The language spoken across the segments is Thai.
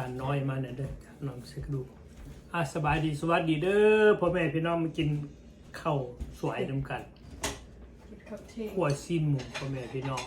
จานน้อยมาเนี่ยเด้อจานน้องเสกดูอะสบายดีสวัสดีเด้อพ่อแม่พี่น้องมากินข้าวสวยน้ำกันครับเท่ขัวซีนหมูพ่อแม่พี่น้อง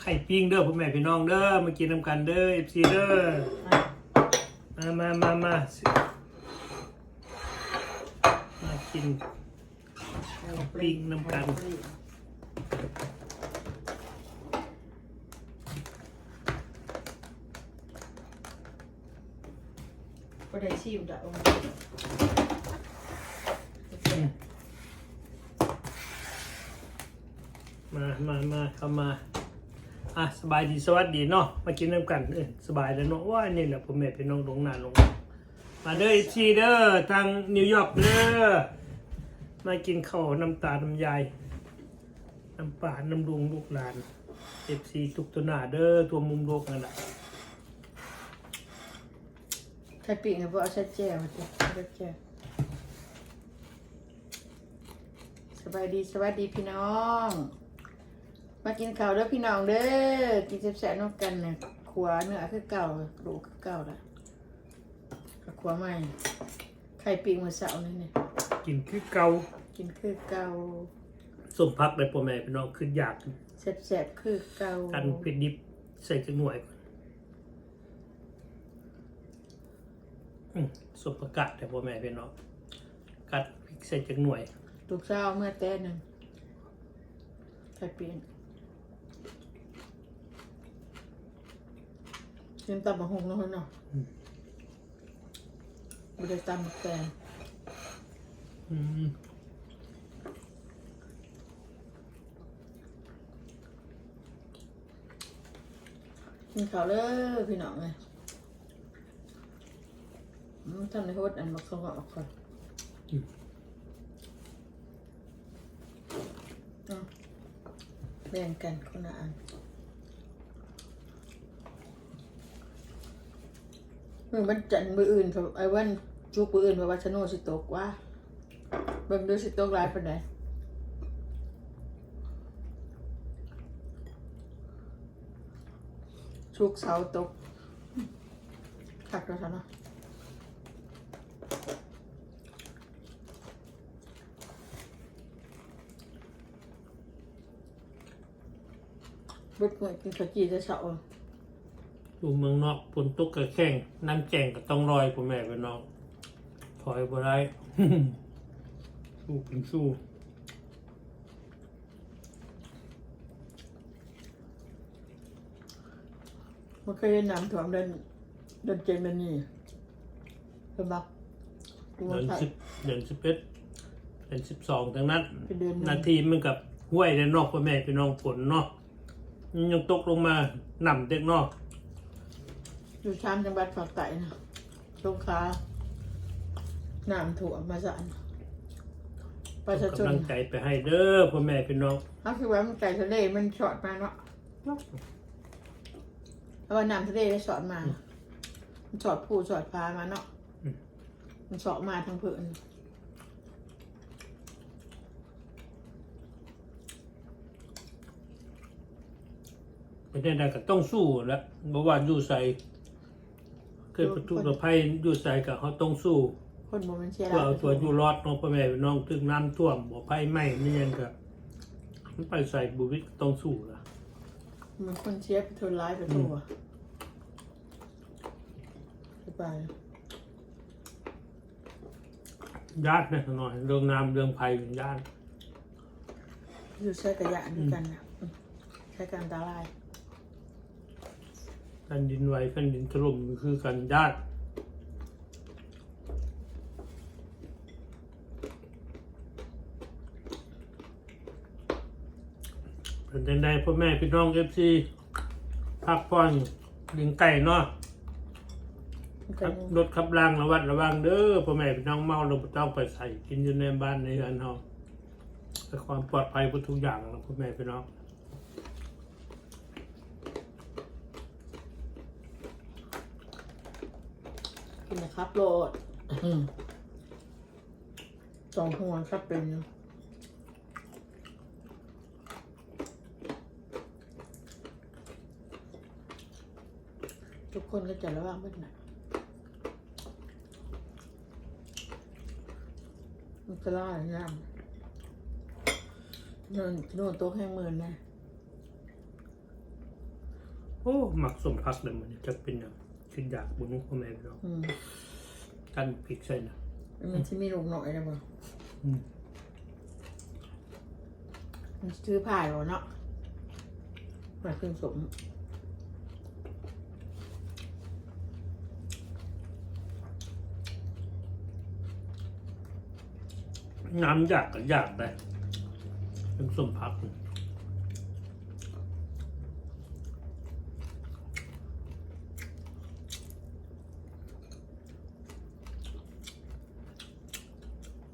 ไข่ปิ้งเด้อพ่อแม่พี่น้องเด้อมากินน้ำกันเด้อเอฟซีเด้อมามามามามากินปิ้งน้ำกัน ก็ได้ชิมดอกมามามาเข้ามา อะสบายดีสวัสดีเนาะ มากินน้ำกันเออสบายแล้วเนาะว่านี่แหละผมแม่เป็นน้องลงหนาลง มาเด้อชีเด้อทางนิวยอร์กเด้อ มากินข้าวน้ำตาน้ำยายน้ำป่าน้ำลุงลูกหลานเอฟซีทุกตัวหนาเด้อตัวมุมโลกนั่นแหละ ไข่ปีกเนี่ยพวกเอาใช้แจ่วมาสิเอาใช้แจ่วสบายดีสวัสดีพี่น้อง มากินข้าวเด้อพี่น้องเด้อกินแซ่บๆนอกกันเนี่ยขวาเนื้อคือเก่าโลคือเก่าละกับขวาใหม่ไข่ปีกมือเสาร์นี่เนี่ยกินคือเก่ากินคือเก่าสมพักเลยพ่อแม่พี่น้องคืออยากแซ่บๆคือเก่ากันเผ็ดดิบใส่จังหน่วยก่อนอืม สมประกาศแต่พ่อแม่พี่น้องกัดพริกใส่จังหน่วยลูกสาวเมื่อแต่หนึ่งไข่ปีกกินตับมะฮงเนาะเนาะไม่ได้ตำแต่อืมกินข้าวเลยพี่น้องเลยอืม ทำในโฮดอันมักสงออกก่อนอะแบ่งกันคนละอันมือมันจันมืออื่นไอ้วันจุกมืออื่นเพราะว่าชโนสิตกว่าเบิ่งดูสิตกลายปานชุกเสาตกคักแล้วซะเนา เบิดมื้อกินข้าวจีจะเสาอยู่เมืองนอกฝนตกกระแข้งน้ำแจงก็ต้องลอยพ่อแม่พี่น้องถอยบ่ได้ สู้เป็นสู้มันเคยเห็นน้ำท่วมเดินเดินเจนเดินนี่เห็นปะดูเดือนว่าสิบเดือนสิบเอ็ดเดือนสิบสองทั้งนั้นเป็นเดือนหนึ่ง นาทีมันกับห้วยในนอกพ่อแม่พี่น้องฝนเนาะมัน ยังตกลงมาหนำเด็กเนอก อยู่ชามจังหวัดฝากไต่นะสงขลาน้ำท่วมมาสั่นประชาชนกำลังใจไปให้เด้อพ่อแม่พี่น้องเขาคือว่ามันไก่ทะเลมันสอดมาเนาะเพราะว่าน้ำทะเลได้สอดมา มันสอดผู้สอดพามาเนาะมันสอดมาทางพื้น ไม่ได้ใดก็ต้องสู้แหล้วบ่ว่าอยู่ใส่เคยประทุประภัยอยู่ใส่กับเขาต้องสู้คนบ่มันเชียร์เพื่อเอาตัวอยู่รอดเน้องพ่อแม่พี่น้องถึงน้ำท่วมบ่ภัยไหม้นี่ยังก็มันไปใส่บุวิตต้องสู้ล่ะมันคนเชียร์ไปทนร้ายไปทั่วสบายญาติเนี่ยหน่อยเรื่องน้ำเรื่องภัยญาติ อยู่ใช้กระยะด้วยกันนะอืมใช้การอันตราย แผ่นดินไหวแผ่นดินถล่มคือกันญาติเป็นจังใดพ่อแม่พี่น้องเอฟซีพักผ่อนลิงไก่เนาะมันครัก็บรถขับรางระวัดระวังเด้อพ่อแม่พี่น้องเมาเราบ่ต้องไปใส่กินอยู่ในบ้านในเรือนเฮาเพื่อความปลอดภัยเพื่อทุกอย่างนะพ่อแม่พี่น้อง นนะครับโหลดสองหัวครับเป็นอยู่ทุกคนก็จะระวังมันนะมันจะล่าอย่างนี้โดนโดนโต๊ะแห้งหมื่นนะ โอ้ หมักสมพักเลยมันจะเป็นอย่าง คิดอยากบุญพ่อแม่พี่น้องอืมกันพริกใส่นะมันที่มีลูกหน่อยนะบ่อืมมันซื้อผ้าอยู่เนาะมาเครื่องสมน้ำอยากก็อยากได้เป็นสมพัก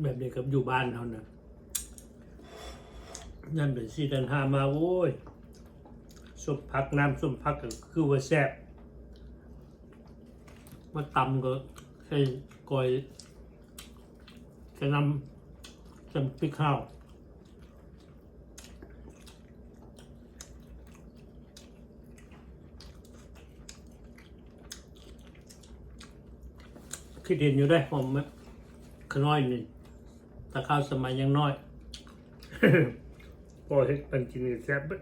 แบบเดียวกับอยู่บ้านเขานะนั่นเป็นซีดันหามาโว้ยสมพักน้ำสมพักก็คือว่าแซ่บมาตำก็ใส่กอยจะนำจำพริกข้าวคิดเห็นอยู่ได้ผมอะขน้อยนี่ แต่ข้าวสมัยยังน้อยพอเห็ดปันกินแซ่บเบิด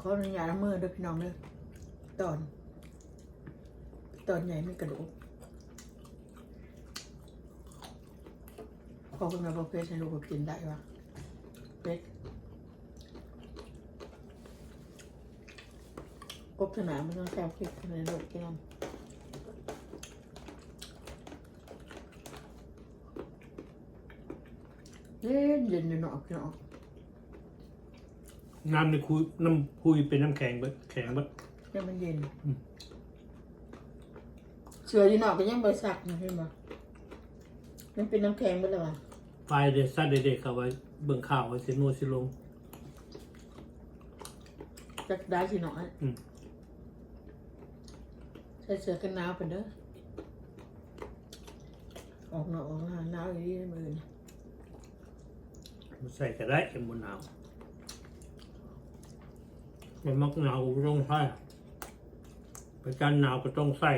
ขออนุญาตละมือด้วยพี่น้องเด้อตอน ตอนใหญ่ไม่กระดูกพอคุณมาบอกเพชรให้ลูกก็กินได้วะเพชร กบสนามมันต้องแซ่บพริกในรถแก้มเย็นเย็นอยู่เนาะพี่น้องน้ำในคุยน้ำพุยเป็นน้ำแข็งเบิดแข็งเบิดเนี่ยมันเย็น อืม เสืออยู่เนาะก็ยังบริษัทนะเห็นปะมันเป็นน้ำแข็งหมดเลยวะไฟเด็ดซัดเด็กๆเขาไว้เบิ่งข่าวไว้สิโนสิลง จักได้สิหน่อยอืม ใส่เสื้อกันหนาวไปเด้อ ออกเนาะออกหน้าหนาวอย่างนี้มือนี่ใส่ก็ได้เอ็มบนหนาวมันมักหนาวก็ต้องใส่ประจันหนาวก็ต้องใส่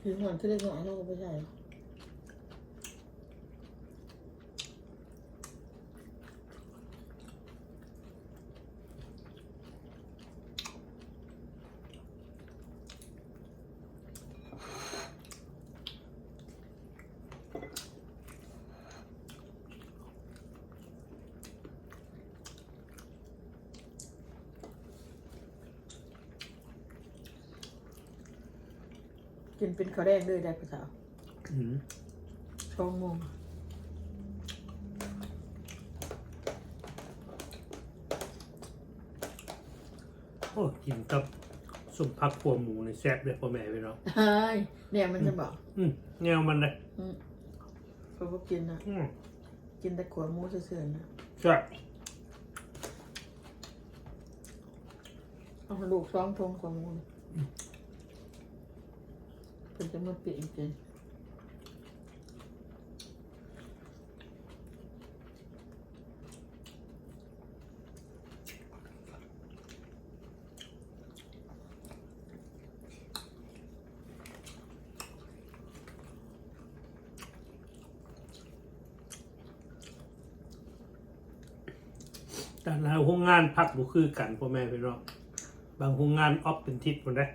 คือหอนขึ้นเล็กน้อยเราก็ไม่ใช่ กกินเป็นข้าวแดงด้วยได้ภาษาอืมช่องโมงโอ้กินกับสุปผักขัวหมูในแซ่บเลยพ่อแม่พี่น้องใช่เนี่ยมันจะบอกอืมแนวมันเลยอืมเขาบอกกินนะอืมกินแต่ขวดหมูเสื่อๆนะใช่บเอาลูกซ้อมทงขวดหมู เป็นจะมาเปลี่ยนกินแต่ละโรงงานพักบุคือกันพ่อแม่พี่น้องบางโรงงานออฟเป็นทิศหมดเลย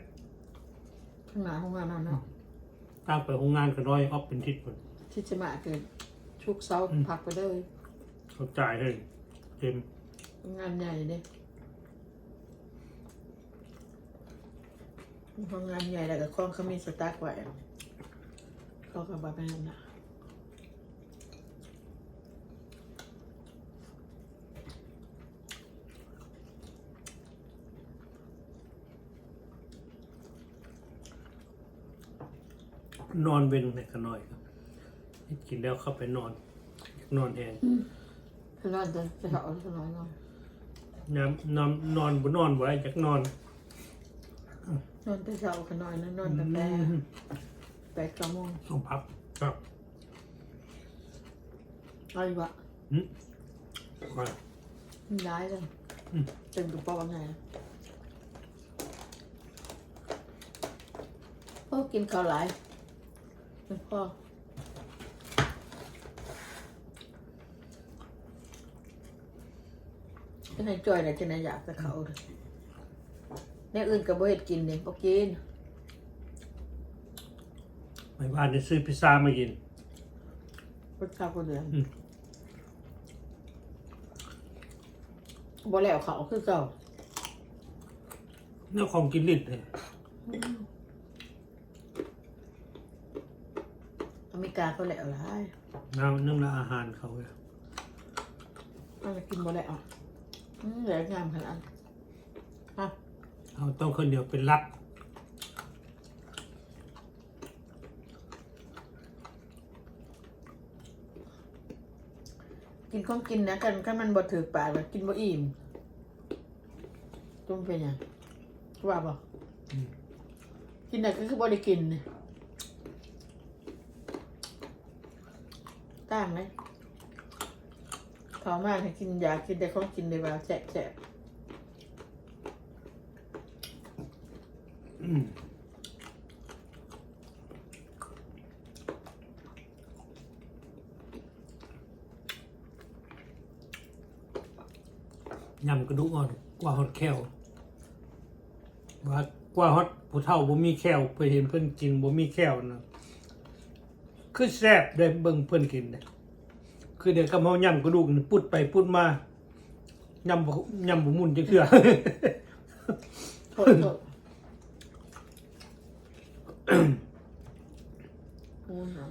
ข้างหน้าของงานนั่นเนาะตั้งไปโรงงานก็น้อยออฟเป็นทิศหมดที่จะมาเกิดชุกเสาร์พักไปเลยเขาจ่ายให้เต็มงานใหญ่เด้พองานใหญ่แล้วก็คล้องเขามีสตาร์ทไว้เขาก็บอกไปนั่นนะ นอนเว้นเนี่ยก็น้อยครับกินแล้วเข้าไปนอนนอนแหงคือนอนจะจะเอาสักหน่อยเนาะน้ำนอนนอนบนนอนไว้จากนอน นอนแต่เช้าขนอยนะนอนตั้งแต่อืมแปดเก้าโมงต้องพักครับเอาอีกวะอืมไปมีร้ายเลยอืมเต็มกระเป๋าไงพ่อกินข้าวหลายเป็น พ่อจะให้จอยนะจะไหนอยากจะเขาเลยแน่อื่นกับบ่เห็ดกินเนี่ยบ่กินไม่บ้านจะซื้อพิซซ่ามากินรสชาติก็เดือนอืม บ่แล้วเขาคือเก่า เนื้อของกินลิ้นเลย อเมริ กาเขาแล้วหลายน้ำนึ่งละอาหารเขาเลยมันจะกินบ่แล้วอืมเหลืองามขนาดนั้นฮะเอาต้องคนเดียวเป็นรักกินของกินนะกันกันมันบ่ถือปากแบบกินบ่อิ่มต้มเป็นยังว่าบ่กินได้ก็คือบ่ได้กินเนี่ย ต่างไหมเขามากให้กินยากินแต่ของกินได้ว่าแสบแสบอืมยำกระดูกอ่อนกว่าฮอดแควว่ากว่าฮอดผู้เฒ่าบ่มีแควไปเห็นเพิ่นกินบ่มีแควนะ คือแซ่บได้เบิ่งเพิ่นกินนะคือเดี๋ยวกำเฮายำกระดูกนี่ปุดไปปุดมายำบ่ยำบ่มุนจักเทื่อ โทษโทษโอ้ยหนาว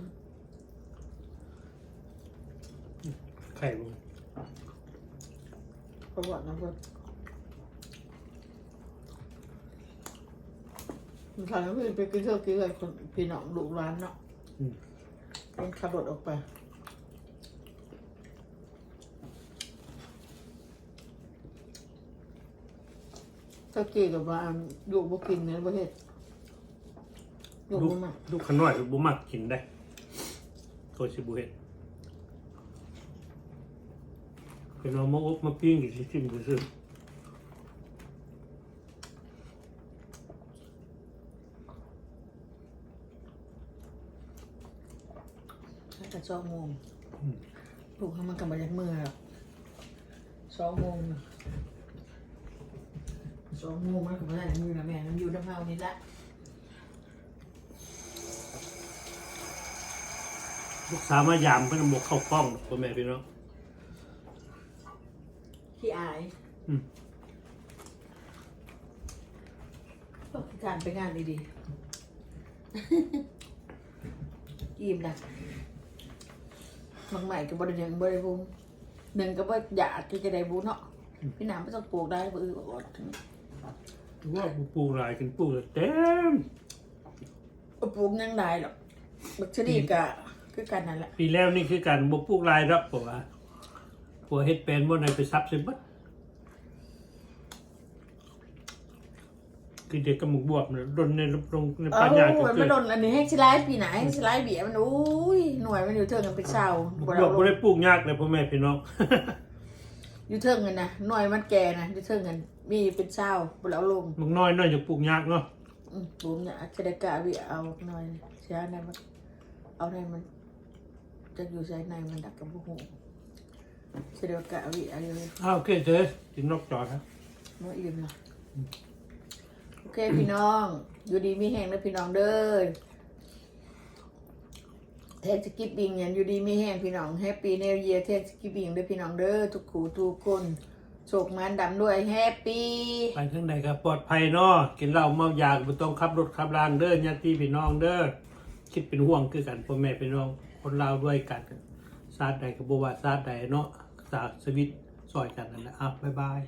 ไข่บ่ประวัตินะเพื่อนมันทำให้ไปกินเที่ยวกินอะไรคนพี่น้องลูกร้านเนาะ อืม เป็นขับรถออกไป ถ้าเกี่กับว่าลูกบ่กินเนี่ยประเทศลูกลูกบ่มาลูกขน้อยบ่มักกินได้โทษสิบ่เฮ็ดเป็นเอามาอบมาปิ้งอีกสิจิ้มซื่อแต่ สองโมงลูกเขามันกำลังจะเมื่อหรอกสองโมงน่ะสองโมงมันกำลังจะมือนะแม่มันอยู่น้ำเฮานี่ละลูกสาวมายามเพิ่นบ่เข้ากล้องพ่อแม่พี่น้องขี้อายอืมก็การไปงานดีๆ อิ่มนะ บางใหม่ก็บริเวณบริบูรณ์หนึ่งก็บ่อยากที่จะได้บูเนาะพี่น้ำไม่ต้องปลูกได้บ่อืออดว่าบ่ปลูกหลายกันปลูกเต็มบ่ปลูกยังได้หรอกบักชนีกะคือกันนั่นแหละปีแล้วนี่คือการบ่ปลูกหลายดอกเพราะว่าผัวเฮ็ดเป็นบ่ได้ไปซับใส่เบิด คือเด็กกับหมกบวบเนี่ยดนในลงในเอ้าปัญญามันไม่โดนอันนี้ให้ชิไลด์ปีไหนให้ชิไลด์เบียมันอุ้ยหน่วยมันอยู่เทิงกันเป็นเศร้าหมกบ่บได้วบเอาลบ่งได้ปลูกยากเลยพ่อแม่พี่น้อง อยู่เทิงกันนะหน่วยมันแก่นะอยู่เทิงกันมีเป็นเศร้าบ่ได้เอาลงหมกน้อยน้อยจะปลูกยากเนาะอืมบุ้มเนี่ยอาจจะได้กะวิเอาหน่อยเสียในมันเอาในมัน จะอยู่ใส่ในมันดักกับบุหูเสียเดียวกะวิเอาเลยอ้าวโอเคเจ๊กินนกจอครับ เมื่ออิ่มละ โอเคพี่น้อง อยู่ดีมีแห้งนะพี่น้องเด้อเทสกิปปิ้งเนี่ยอยู่ดีมีแห้งพี่น้องแฮปปี้เนวเยียเทสกิปปิ้งด้วยพี่น้องเด้อทุกขู่ทุกคนโชคมันดำด้วยแฮปปี้ไปทางไหนก็ปลอดภัยเนาะกินเหล้าเมายาบ่ต้องขับรถขับรางเด้อญาติพี่น้องเด้อคิดเป็นห่วงคือกันพ่อแม่พี่น้องคนลาวด้วยกันชาติใดก็บ่ว่าชาติใดเนาะสาสวิตซอยกันนั่นแหละอะบ๊ายบาย